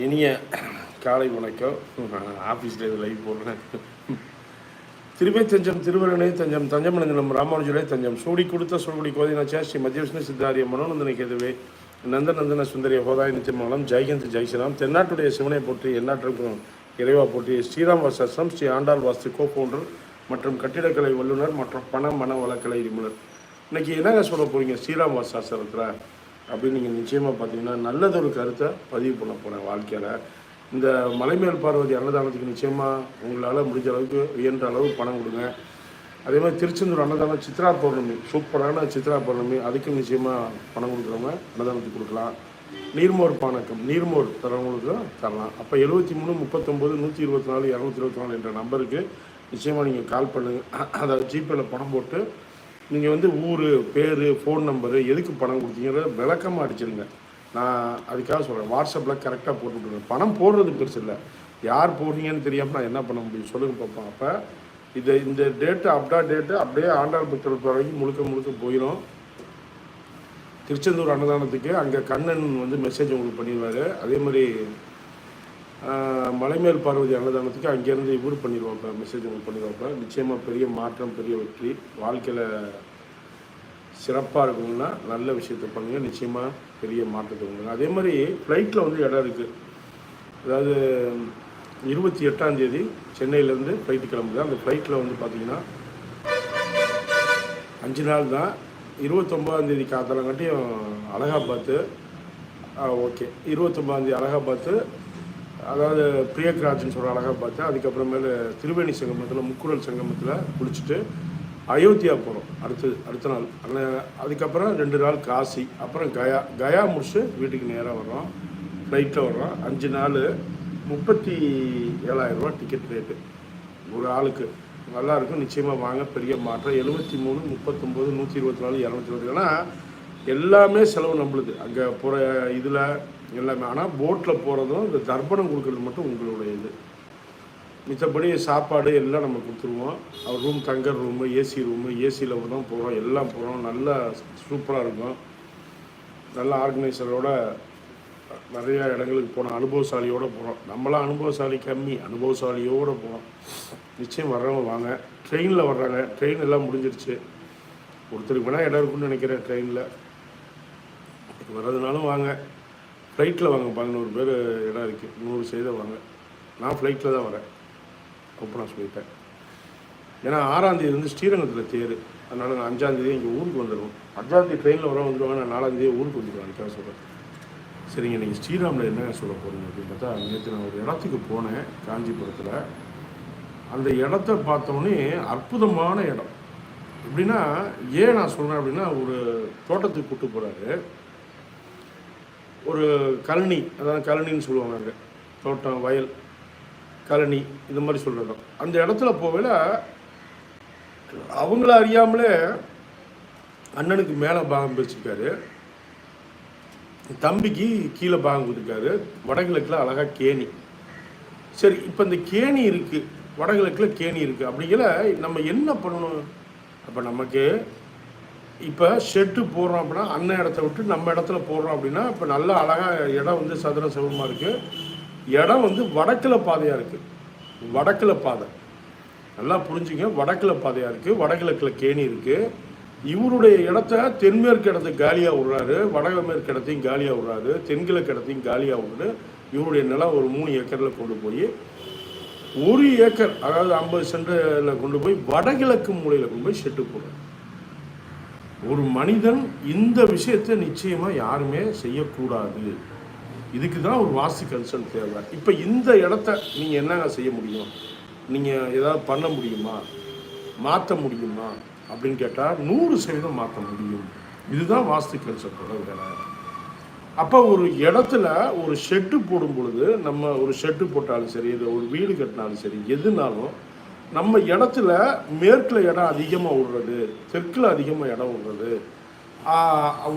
இனிய காலை வணக்கம். ஆஃபீஸில் இது லைவ் போடுறேன் திருமே தஞ்சம் திருவருணே தஞ்சம் தஞ்சமனந்தனம் ராமானுஜரே தஞ்சம். சூடி கொடுத்த சொல்குடி கோதினாச்சா ஸ்ரீ மத்திய விஷ்ணு சித்தாரிய மனோநந்தனை கேதுவே. நந்தநந்தன சுந்தரிய ஹோதாய திருமணம் ஜெய்கந்த் ஜெய்சிராம் தென்னாட்டுடைய சிவனை போற்றி எந்நாட்டிற்கும் இறைவா போற்றி ஸ்ரீராம் வாசம் ஸ்ரீ ஆண்டாள் வாஸ்து கோ மற்றும் கட்டிடக்கலை வல்லுநர் மற்றும் பண மன வளக்கலை நிபுணர். இன்னைக்கு என்னங்க சொல்ல போறீங்க? ஸ்ரீராம் இருக்கிறேன் அப்படின்னு நீங்கள் நிச்சயமாக பார்த்தீங்கன்னா நல்லதொரு கருத்தை பதிவு பண்ண போகிறேன் வாழ்க்கையில். இந்த மலைமேல் பார்வதி அன்னதானத்துக்கு நிச்சயமாக உங்களால் முடிஞ்ச அளவுக்கு இயன்ற அளவு பணம் கொடுங்க. அதே மாதிரி திருச்செந்தூர் அன்னதானம் சித்ரா பௌர்ணமி சூப்பரான சித்ரா பௌர்ணமி அதுக்கும் நிச்சயமாக பணம் கொடுக்குறவங்க அன்னதானத்துக்கு கொடுக்கலாம். நீர்மோர் பானக்கம் நீர்மோர் தரவங்களுக்கு தரலாம். அப்போ எழுபத்தி மூணு முப்பத்தொம்போது நூற்றி இருபத்தி நாலு இரநூத்தி இருபத்தி நாலு என்ற நம்பருக்கு நிச்சயமாக நீங்கள் கால் பண்ணுங்கள் அதை ஜிபேல பணம் போட்டு நீங்கள் வந்து ஊர் பேர் ஃபோன் நம்பரு எதுக்கு பணம் கொடுத்தீங்கிற விளக்கமாக அடிச்சிருங்க. நான் அதுக்காக சொல்கிறேன் வாட்ஸ்அப்பில் கரெக்டாக போட்டு விட்ருங்க பணம் போடுறது பெருசு இல்லை. யார் போடுறீங்கன்னு தெரியாமல் நான் என்ன பண்ண முடியும்? சொல்லுங்கள் பார்ப்போம் அப்போ இது இந்த டேட்டு அப்டா டேட்டு அப்படியே ஆண்டாள் பக்தர் வரைக்கும் முழுக்க முழுக்க போயிடும் திருச்செந்தூர் அன்னதானத்துக்கு அங்கே கண்ணன் வந்து மெசேஜ் உங்களுக்கு பண்ணிடுவார். அதே மாதிரி மலைமேல் பார்வதி அன்னதானத்துக்கு அங்கேருந்து இவர் பண்ணிடுவாப்ப மெசேஜ் உங்களுக்கு பண்ணிடுவாப்பா நிச்சயமாக பெரிய மாற்றம் பெரிய வெற்றி. வாழ்க்கையில் சிறப்பாக இருக்கணும்னா நல்ல விஷயத்தை பண்ணுங்க. நிச்சயமாக பெரிய மாற்றத்தை கொடுங்க அதே மாதிரி ஃப்ளைட்டில் வந்து இடம் இருக்குது அதாவது இருபத்தி எட்டாம் தேதி சென்னையிலேருந்து ஃப்ளைட்டு கிளம்புது. அந்த ஃப்ளைட்டில் வந்து பார்த்தீங்கன்னா அஞ்சு நாள் தான். இருபத்தொம்பதாந்தேதி காத்தாலங்காட்டியும் அலகாபாத்து ஓகே இருபத்தொம்பதாம் அலகாபாத்து அதாவது பிரியக்ராஜ்னு சொல்கிற அலகாபாத்து அதுக்கப்புறமேல திருவேணி சங்கமத்தில் முக்குரல் சங்கமத்தில் குளிச்சுட்டு அயோத்தியா போகிறோம் அடுத்து அடுத்த நாள். அந்த அதுக்கப்புறம் ரெண்டு நாள் காசி அப்புறம் கயா. கயா முடிச்சு வீட்டுக்கு நேராக வர்றோம். ஃப்ளைட்டில் வர்றோம். அஞ்சு நாள் முப்பத்தி ஏழாயிரரூபா டிக்கெட் ரேட்டு ஒரு ஆளுக்கு. நல்லா இருக்கும். நிச்சயமாக வாங்க. பெரிய மாற்றம். எழுபத்தி மூணு முப்பத்தொம்போது நூற்றி இருபத்தி நாலு இரநூத்தி இருபத்தி ஏன்னா எல்லாமே செலவு நம்மளுது. அங்கே போகிற இதில் எல்லாமே. ஆனால் போட்டில் போகிறதும் இந்த தர்ப்பணம் கொடுக்கறது மட்டும் உங்களுடைய இது மித்தபடி சாப்பாடு எல்லாம் நம்ம கொடுத்துருவோம். அவர் ரூம் தங்குற ரூமு ஏசி ரூமு ஏசியில் தான் போகிறோம் எல்லாம் போகிறோம் நல்லா சூப்பராக இருக்கும். நல்ல ஆர்கனைசரோட நிறையா இடங்களுக்கு போனோம் அனுபவசாலியோடு போகிறோம் நம்மளாம் அனுபவசாலி கம்மி. அனுபவசாலியோடு போகிறோம் நிச்சயம் வர்றவங்க வாங்க. ட்ரெயினில் வர்றாங்க. ட்ரெயின் எல்லாம் முடிஞ்சிருச்சு. ஒருத்தருக்கு வேணால் இடம் இருக்குன்னு நினைக்கிறேன் ட்ரெயினில் வர்றதுனாலும் வாங்க. ஃப்ளைட்டில் வாங்க பதினோரு பேர் இடம் இருக்குது நூறு செய்த வாங்க. நான் ஃப்ளைட்டில் தான் வரேன். ஓப்பனாக சொல்லிட்டேன். ஏன்னா ஆறாந்தேதி வந்து ஸ்ரீரங்கத்தில் தேர். அதனால் நான் அஞ்சாந்தேதி இங்கே ஊருக்கு வந்துடுவோம் அஞ்சாந்தேதி ட்ரெயினில் வர வந்துடுவாங்க நான் நாலாந்தேதி ஊருக்கு வந்துடுவேன் அதுக்காக சொல்கிறேன் சரிங்க நீங்கள் ஸ்ரீராமில் என்ன சொல்ல போகிறீங்க அப்படின்னு பார்த்தா நேற்று நான் ஒரு இடத்துக்கு போனேன் காஞ்சிபுரத்தில். அந்த இடத்த பார்த்தோன்னே அற்புதமான இடம். எப்படின்னா ஏன் நான் சொல்கிறேன் அப்படின்னா ஒரு தோட்டத்துக்கு கூப்பிட்டு போகிறாரு ஒரு கழனி அதாவது கழனின்னு சொல்லுவாங்க அங்கே. தோட்டம் வயல் கழனி இந்த மாதிரி சொல்கிற அந்த இடத்துல போகல அவங்கள அறியாமலே அண்ணனுக்கு மேலே பாகம் பிரிச்சிருக்காரு தம்பிக்கு கீழே பாகம் கொடுத்துருக்காரு. வடகிழக்கில் அழகாக கேணி. சரி இப்போ இந்த கேணி இருக்குது வடகிழக்கில் கேணி இருக்குது அப்படிங்கிற நம்ம என்ன பண்ணணும்? அப்போ நமக்கு இப்போ ஷெட்டு போடுறோம் அப்படின்னா அண்ணன் இடத்த விட்டு நம்ம இடத்துல போடுறோம் அப்படின்னா இப்போ நல்ல அழகாக இடம் வந்து சதுர சதுரமாக இருக்குது இடம் வந்து வடக்கில் பாதையாக இருக்குது வடக்கில் பாதை. நல்லா புரிஞ்சுங்க. வடக்கில் பாதையாக இருக்குது வடகிழக்கில் கேணி இருக்குது இவருடைய இடத்த தென்மேற்கு இடத்த காலியாக விடுறாரு. வடமேற்கு இடத்தையும் காலியாக விடுறாரு. தென்கிழக்கு இடத்தையும் காலியாக விடுறாரு. இவருடைய நிலம் ஒரு மூணு ஏக்கரில் கொண்டு போய் ஒரு ஏக்கர் அதாவது ஐம்பது சென்டரில் கொண்டு போய் வடகிழக்கு மூலையில் கொண்டு போய் ஷெட்டு போடுறாரு. ஒரு மனிதன் இந்த விஷயத்தை நிச்சயமாக யாருமே செய்யக்கூடாது. இதுக்கு தான் ஒரு வாஸ்து கன்சல்ட் தேவை. இப்போ இந்த இடத்த நீங்கள் என்னங்க செய்ய முடியும்? நீங்கள் ஏதாவது பண்ண முடியுமா? மாற்ற முடியுமா? அப்படின்னு கேட்டால் நூறு சதவீதம் மாற்ற முடியும். இதுதான் வாஸ்து கன்சல்ட்டோட வேலை. அப்போ ஒரு இடத்துல ஒரு ஷெட்டு போடும் பொழுது நம்ம ஒரு ஷெட்டு போட்டாலும் சரி இல்லை ஒரு வீடு கட்டினாலும் சரி எதுனாலும் நம்ம இடத்துல மேற்கில் இடம் அதிகமாக விடுறது தெற்கில் அதிகமாக இடம் விடுறது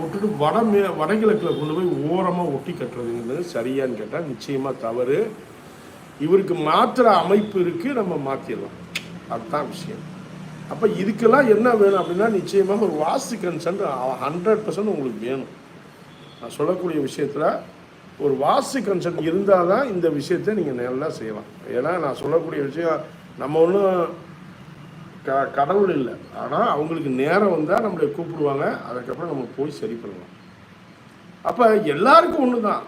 விட்டுட்டு வட மே வடகிழக்கில் கொண்டு போய் ஓரமாக ஒட்டி கட்டுறதுங்கிறது சரியான்னு கேட்டால் நிச்சயமாக தவறு. இவருக்கு மாற்றுற அமைப்பு இருக்குது நம்ம மாற்றிடலாம் அதுதான் விஷயம். அப்போ இதுக்கெல்லாம் என்ன வேணும் அப்படின்னா நிச்சயமாக ஒரு வாஸ்து கன்சன்ட் ஹண்ட்ரட் பர்சன்ட் உங்களுக்கு வேணும். நான் சொல்லக்கூடிய விஷயத்தில் ஒரு வாஸ்து கன்சல்ட் இருந்தால் தான் இந்த விஷயத்தை நீங்கள் நல்லா செய்யலாம். ஏன்னா நான் சொல்லக்கூடிய விஷயம் நம்ம ஒன்றும் க கடவுள் இல்லை. ஆனால் அவங்களுக்கு நேரம் வந்தால் நம்மளை கூப்பிடுவாங்க. அதுக்கப்புறம் நம்ம போய் சரி பண்ணலாம். அப்போ எல்லாருக்கும் ஒன்று தான்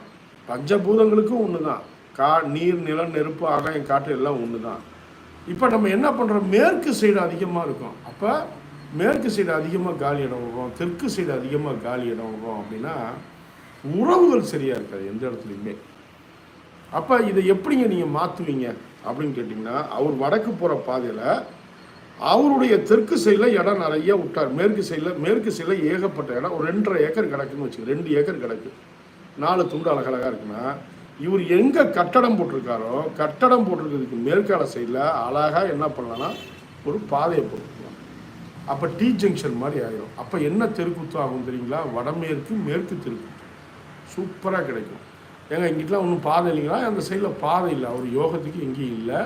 பஞ்சபூதங்களுக்கும் ஒன்று தான் கா நீர் நிலம் நெருப்பு ஆகாயம் காற்று எல்லாம் ஒன்று தான் இப்போ நம்ம என்ன பண்ணுறோம் மேற்கு சைடு அதிகமாக இருக்கும். அப்போ மேற்கு சைடு அதிகமாக காலி இடம் விடுறோம் தெற்கு சைடு அதிகமாக காலி இடம் விடுறோம் அப்படின்னா உறவுகள் சரியாக இருக்காது எந்த இடத்துலையுமே. அப்போ இதை எப்படிங்க நீங்கள் மாற்றுவீங்க அப்படின்னு கேட்டிங்கன்னா அவர் வடக்கு போகிற பாதையில் அவருடைய தெற்கு சைடில் இடம் நிறைய விட்டார். மேற்கு சைடில் மேற்கு சைடில் ஏகப்பட்ட இடம். ஒரு ரெண்டரை ஏக்கர் கிடக்குன்னு வச்சுக்க ரெண்டு ஏக்கர் கிடக்கு. நாலு துண்டு அழகழகாக இருக்குன்னா இவர் எங்கே கட்டடம் போட்டிருக்காரோ கட்டடம் போட்டிருக்கிறதுக்கு மேற்கால சைடில் அழகாக என்ன பண்ணலான்னா ஒரு பாதையை போட்டுக்கலாம் அப்போ டி ஜங்ஷன் மாதிரி ஆயிரும். அப்போ என்ன தெருக்குத்து ஆகும் தெரியுங்களா? வடமேற்கு மேற்கு தெருக்குத்து. சூப்பராக கிடைக்கும். ஏங்க இங்கிட்டலாம் ஒன்றும் பாதை இல்லைங்களா? அந்த சைடில் பாதை இல்லை. அவர் யோகத்துக்கு எங்கேயும் இல்லை.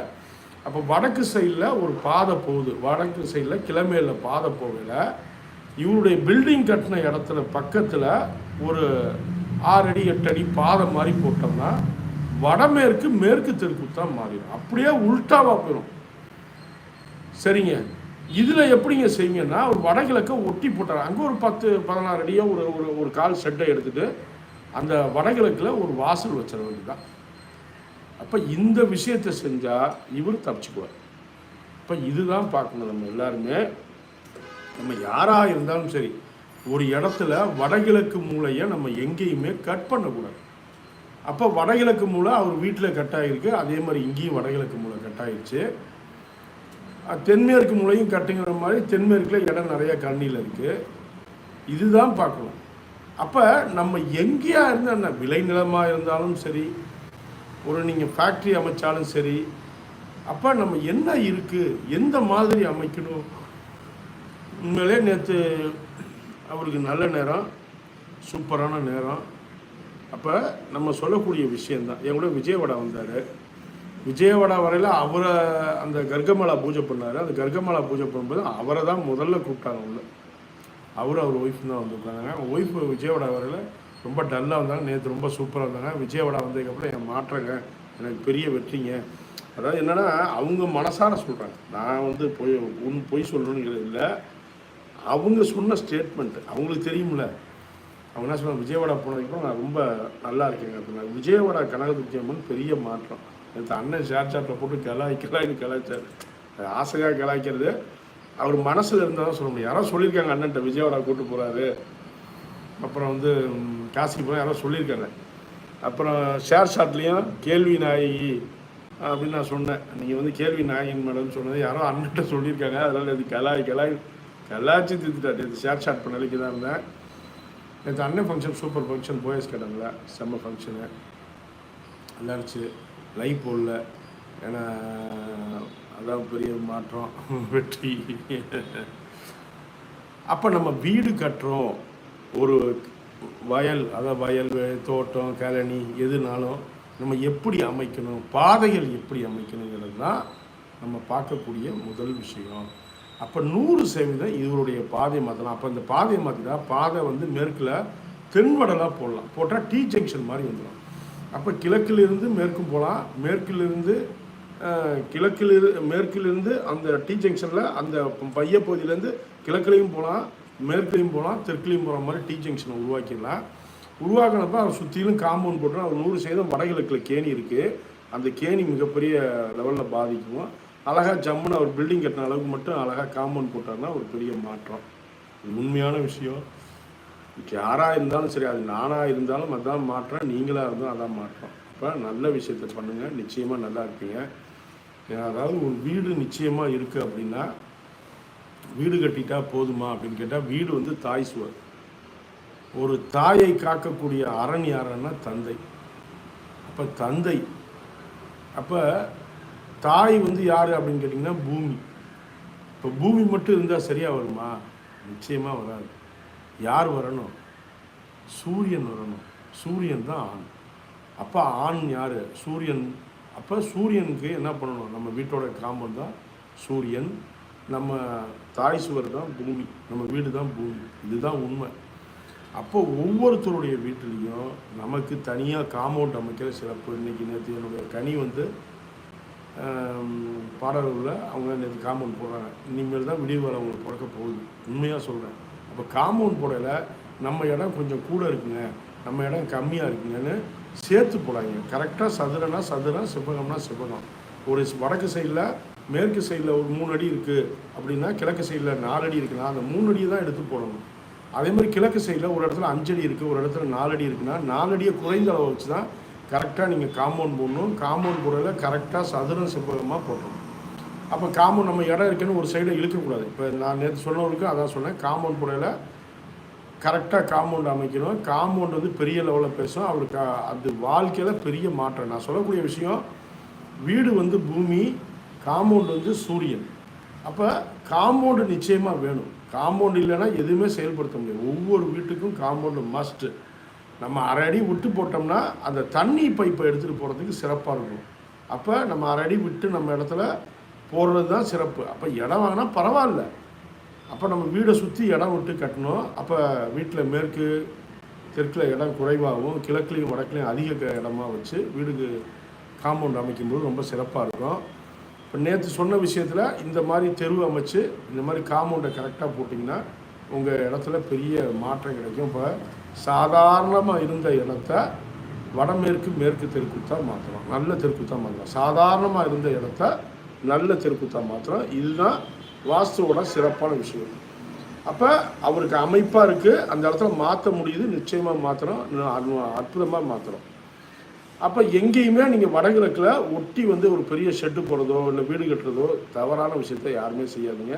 அப்போ வடக்கு சைடில் ஒரு பாதை போகுது. வடக்கு சைடில் கிளமேல பாதை போகல. இவருடைய பில்டிங் கட்டின இடத்துல பக்கத்தில் ஒரு ஆறு அடி எட்டு அடி பாதை மாதிரி போட்டோம்னா வடமேற்கு மேற்கு தெற்கு தான் மாறிடும். அப்படியே உல்டாவாக போயிடும் சரிங்க. இதில் எப்படிங்க செய்வீங்கன்னா ஒரு வடகிழக்க ஒட்டி போட்டார் அங்கே ஒரு பத்து பதினாறு அடியோ ஒரு ஒரு ஒரு கால் செட்டை எடுத்துகிட்டு அந்த வடகிழக்கில் ஒரு வாசல் வச்சிட தான் அப்போ இந்த விஷயத்தை செஞ்சால் இவர் தப்பிச்சுக்குவார். அப்போ இதுதான் பார்க்கணும் நம்ம எல்லாருமே. நம்ம யாராக இருந்தாலும் சரி ஒரு இடத்துல வடகிழக்கு மூலையை நம்ம எங்கேயுமே கட் பண்ணக்கூடாது. அப்போ வடகிழக்கு மூலை அவர் வீட்டில் கட் ஆகிருக்கு அதே மாதிரி இங்கேயும் வடகிழக்கு மூலை கட் ஆகிடுச்சு தென்மேற்கு மூலையும் கட்டுங்கிற மாதிரி தென்மேற்கில் இடம் நிறைய கண்ணியில் இருக்குது இதுதான் பார்க்கணும். அப்போ நம்ம எங்கேயா இருந்தால் என்ன விளைநிலமாக இருந்தாலும் சரி ஒரு நீங்கள் ஃபேக்ட்ரி அமைச்சாலும் சரி அப்போ நம்ம என்ன இருக்குது எந்த மாதிரி அமைக்கணும்? உண்மையிலே நேற்று அவருக்கு நல்ல நேரம் சூப்பரான நேரம். அப்போ நம்ம சொல்லக்கூடிய விஷயந்தான் என் கூட விஜயவாடா வந்தார். விஜயவாடா வரையில் அவரை அந்த கர்க்கமாலா பூஜை பண்ணார். அந்த கர்க்கமாலா பூஜை பண்ணும்போது அவரை தான் முதல்ல கூப்பிட்டாங்க உள்ள. அவரும் அவர் ஒய்ஃப் தான் வந்திருக்காங்க ஒய்ஃப் விஜயவாடா வரையில் ரொம்ப டல்லாக வந்தாங்க. நேற்று ரொம்ப சூப்பராக இருந்தாங்க விஜயவாடா வந்ததுக்கப்புறம் என் மாற்றங்க. எனக்கு பெரிய வெற்றிங்க. அதாவது என்னென்னா அவங்க மனசார சொல்கிறாங்க நான் வந்து பொய் உன் பொய் சொல்லணுங்கிறது இல்லை. அவங்க சொன்ன ஸ்டேட்மெண்ட் அவங்களுக்கு தெரியும்ல. அவங்க என்ன சொல்லுவாங்க விஜயவாடா போனதுக்கப்புறம் நான் ரொம்ப நல்லா இருக்கேங்க அப்படின்னா விஜயவாடா கனகதுர்த்தி அம்மன் பெரிய மாற்றம். நேற்று அண்ணன் ஷேர் சாட்டில் போட்டு கிளாய் கிளாய்னு கிளாய்ச்சார் ஆசையாக கலாய்க்கிறது. அவர் மனசில் இருந்தால் தான் சொல்ல முடியும். யாரோ சொல்லியிருக்காங்க அண்ணன்ட்ட விஜயவாடா கூட்டு போகிறாரு அப்புறம் வந்து காசிக்கு போனால் யாரோ சொல்லியிருக்காங்க. அப்புறம் ஷேர் ஷாட்லேயும் கேள்வி நாயகி அப்படின்னு நான் சொன்னேன். நீங்கள் வந்து கேள்வி நாயகன் மேடம் சொன்னது யாரோ அண்ணன்ட்ட சொல்லியிருக்காங்க. அதனால் இது கலாய் கலாய் கலாய்ச்சி திட்டுட்டாட்டு இது ஷேர் ஷாட் பண்ணலைக்கு தான் இருந்தேன். நேற்று அண்ணன் ஃபங்க்ஷன் சூப்பர் ஃபங்க்ஷன் போயஸ் கடனில் செம்ம ஃபங்க்ஷனு நல்லா இருந்துச்சு. லைவ் போடல. ஏன்னா அதான் பெரிய மாற்றம் வெற்றி. அப்போ நம்ம வீடு கட்டுறோம். ஒரு வயல் அதாவது வயல் தோட்டம் கழனி எதுனாலும் நம்ம எப்படி அமைக்கணும் பாதைகள் எப்படி அமைக்கணுங்கிறது தான் நம்ம பார்க்கக்கூடிய முதல் விஷயம். அப்போ நூறு சதவீதம் இவருடைய பாதை மாற்றலாம் அப்போ இந்த பாதையை மாற்றினா பாதை வந்து மேற்கில் தென்வடலாக போடலாம். போட்டால் டி ஜங்ஷன் மாதிரி வந்துடும் அப்போ கிழக்கிலிருந்து மேற்கும் போகலாம். மேற்கிலிருந்து அஹ், கிழக்கிலிரு மேற்கிலிருந்து அந்த டி ஜங்ஷனில் அந்த பைய பகுதியிலேருந்து கிழக்குலையும் போகலாம் மேற்குலையும் போகலாம் தெற்குலையும் போகிற மாதிரி டி ஜங்ஷனை உருவாக்கிடலாம். உருவாக்கினப்ப அவர் சுற்றிலும் காம்பவுண்ட் போட்டு அவர் நூறு சதவீதம் வடகிழக்கில் கேணி இருக்குது அந்த கேணி மிகப்பெரிய லெவலில் பாதிக்கும். அழகாக ஜம்முன்னு அவர் பில்டிங் கட்டின அளவுக்கு மட்டும் அழகாக காம்பவுண்ட் போட்டார்னா ஒரு பெரிய மாற்றம். இது உண்மையான விஷயம். யாராக இருந்தாலும் சரி அது நானாக இருந்தாலும் அதான் மாற்றம் நீங்களாக இருந்தாலும் அதான் மாற்றம். இப்போ நல்ல விஷயத்தை பண்ணுங்கள் நிச்சயமாக நல்லா இருப்பீங்க. அதாவது ஒரு வீடு நிச்சயமாக இருக்குது அப்படின்னா வீடு கட்டிட்டா போதுமா அப்படின்னு கேட்டால் வீடு வந்து தாய் சுவர். ஒரு தாயை காக்கக்கூடிய அரண் யாருன்னா தந்தை. அப்போ தந்தை. அப்போ தாய் வந்து யார் அப்படின்னு கேட்டிங்கன்னா பூமி. இப்போ பூமி மட்டும் இருந்தால் சரியாக வருமா? நிச்சயமாக வராது. யார் வரணும்? சூரியன் வரணும். சூரியன் தான் ஆண். அப்போ ஆண் யார்? சூரியன் அப்போ சூரியனுக்கு என்ன பண்ணணும்? நம்ம வீட்டோட காம்பவுண்ட் தான் சூரியன் நம்ம தாய் சுவர் தான் பூமி நம்ம வீடு தான் பூமி. இதுதான் உண்மை. அப்போ ஒவ்வொருத்தருடைய வீட்டிலையும் நமக்கு தனியாக காம்பவுண்ட் அமைக்கிற சிறப்பு இன்றைக்கி நேற்று என்னுடைய கனி வந்து பாடல்களில் அவங்க நேற்று காம்பவுண்ட் போடுறாங்க. இனிமேல் தான் விடிவு வர அவங்களுக்கு பிறக்க போகுது. உண்மையாக சொல்கிறேன் அப்போ காம்பவுண்ட் போடையில் நம்ம இடம் கொஞ்சம் கூட இருக்குங்க. நம்ம இடம் கம்மியாக இருக்குங்கன்னு சேர்த்து போடாங்க கரெக்டாக சதுரனா சதுரம் செவ்வகம்னா செவ்வகம் ஒரு வடக்கு சைடில் மேற்கு சைடில் ஒரு மூணு அடி இருக்குது அப்படின்னா கிழக்கு சைடில் நாலு அடி இருக்குன்னா அந்த மூணு அடியை தான் எடுத்து போடணும். அதே மாதிரி கிழக்கு சைடில் ஒரு இடத்துல அஞ்சு அடி இருக்குது ஒரு இடத்துல நாலு அடி இருக்குன்னா நாலு அடியை குறைந்த அளவு வச்சு தான் கரெக்டாக நீங்கள் காம்பவுண்ட் போடணும். காம்பவுண்ட் போடையில் கரெக்டாக சதுரம் செவ்வகமாக போடணும். அப்போ காம்பவுண்ட் நம்ம இடம் இருக்குன்னு ஒரு சைடை இழுக்கக்கூடாது. இப்போ நான் நேற்று சொன்னவருக்கு அதான் சொன்னேன். காம்பவுண்ட் போடையில் கரெக்டாக காம்பவுண்ட் அமைக்கணும். காம்பவுண்ட் வந்து பெரிய லெவலில் பேசும் அவளுக்கு அது வாழ்க்கையில் பெரிய மாற்றம். நான் சொல்லக்கூடிய விஷயம் வீடு வந்து பூமி காம்பவுண்ட் வந்து சூரியன். அப்போ காம்பவுண்டு நிச்சயமாக வேணும். காம்பவுண்ட் இல்லைன்னா எதுவுமே செயல்படுத்த முடியாது. ஒவ்வொரு வீட்டுக்கும் காம்பவுண்டு மஸ்ட்டு நம்ம அரை அடி விட்டு போட்டோம்னா அந்த தண்ணி பைப்பை எடுத்துகிட்டு போகிறதுக்கு சிறப்பாக இருக்கும். அப்போ நம்ம அரை அடி விட்டு நம்ம இடத்துல போடுறது தான் சிறப்பு. அப்போ இடம் வாங்கினா பரவாயில்ல. அப்போ நம்ம வீடை சுற்றி இடம் விட்டு கட்டணும். அப்போ வீட்டில் மேற்கு தெற்கில் இடம் குறைவாகவும் கிழக்குலையும் வடக்குலையும் அதிக இடமா வச்சு வீடுக்கு காம்பவுண்ட் அமைக்கும்போது ரொம்ப சிறப்பாக இருக்கும். இப்போ நேற்று சொன்ன விஷயத்தில் இந்த மாதிரி தெரு அமைச்சு இந்த மாதிரி காம்பவுண்டை கரெக்டாக போட்டிங்கன்னா உங்கள் இடத்துல பெரிய மாற்றம் கிடைக்கும். இப்போ சாதாரணமாக இருந்த இடத்த வடமேற்கு மேற்கு தெருக்குத்தான் மாற்றலாம் நல்ல தெருக்குத்தான் மாற்றலாம் சாதாரணமாக இருந்த இடத்த நல்ல தெருக்குத்தா மாற்றலாம் இதுதான் வாஸ்துவோட சிறப்பான விஷயம். அப்போ அவருக்கு அமைப்பாக இருக்குது அந்த இடத்துல மாற்ற முடியுது. நிச்சயமாக மாற்றணும் அற்புதமாக மாற்றுறோம் அப்போ எங்கேயுமே நீங்கள் வடகிழக்கில் ஒட்டி வந்து ஒரு பெரிய ஷெட்டு போடுறதோ இல்லை வீடு கட்டுறதோ தவறான விஷயத்த யாருமே செய்யாதீங்க.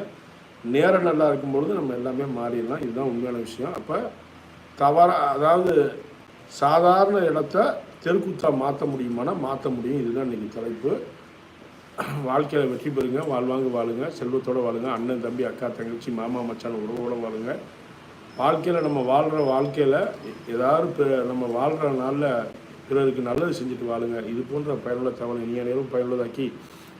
நேரம் நல்லா இருக்கும்பொழுது நம்ம எல்லாமே மாறிடலாம். இதுதான் உண்மையான விஷயம். அப்போ தவற அதாவது சாதாரண இடத்த தெருக்குத்தா மாற்ற முடியுமானா மாற்ற முடியும். இதுதான் இன்றைக்கி தலைப்பு. வாழ்க்கையில் வெற்றி பெறுங்க வாழ்வாங்க வாழுங்க செல்வத்தோடு வாழுங்க அண்ணன் தம்பி அக்கா தங்கச்சி மாமா மச்சான் உறவோடு வாழுங்க. வாழ்க்கையில் நம்ம வாழ்கிற வாழ்க்கையில் ஏதாவது பிற- நம்ம வாழ்கிற நாளில் பிறருக்கு நல்லது செஞ்சுட்டு வாழுங்க. இது போன்ற பயனுள்ள தவளை இனிய நேரம் பயனுள்ளதாக்கி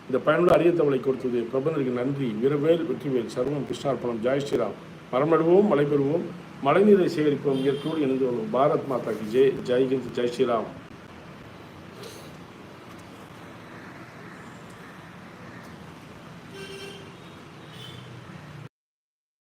இந்த பயனுள்ள அரிய தவளை கொடுத்தது பிரபந்தருக்கு நன்றி. வீரவேல் வெற்றிவேல் சர்வம் கிருஷ்ணார்பணம் ஜாய் ஸ்ரீராம். மரம் நடுவோம் மழை பெறுவோம். மழைநீரை சேகரிப்போம். இயற்கையோடு இணைந்து கொள்வோம் பாரத் மாதா கி ஜெய். ஜெய்ஹிந்த். ஜெய் ஸ்ரீராம்.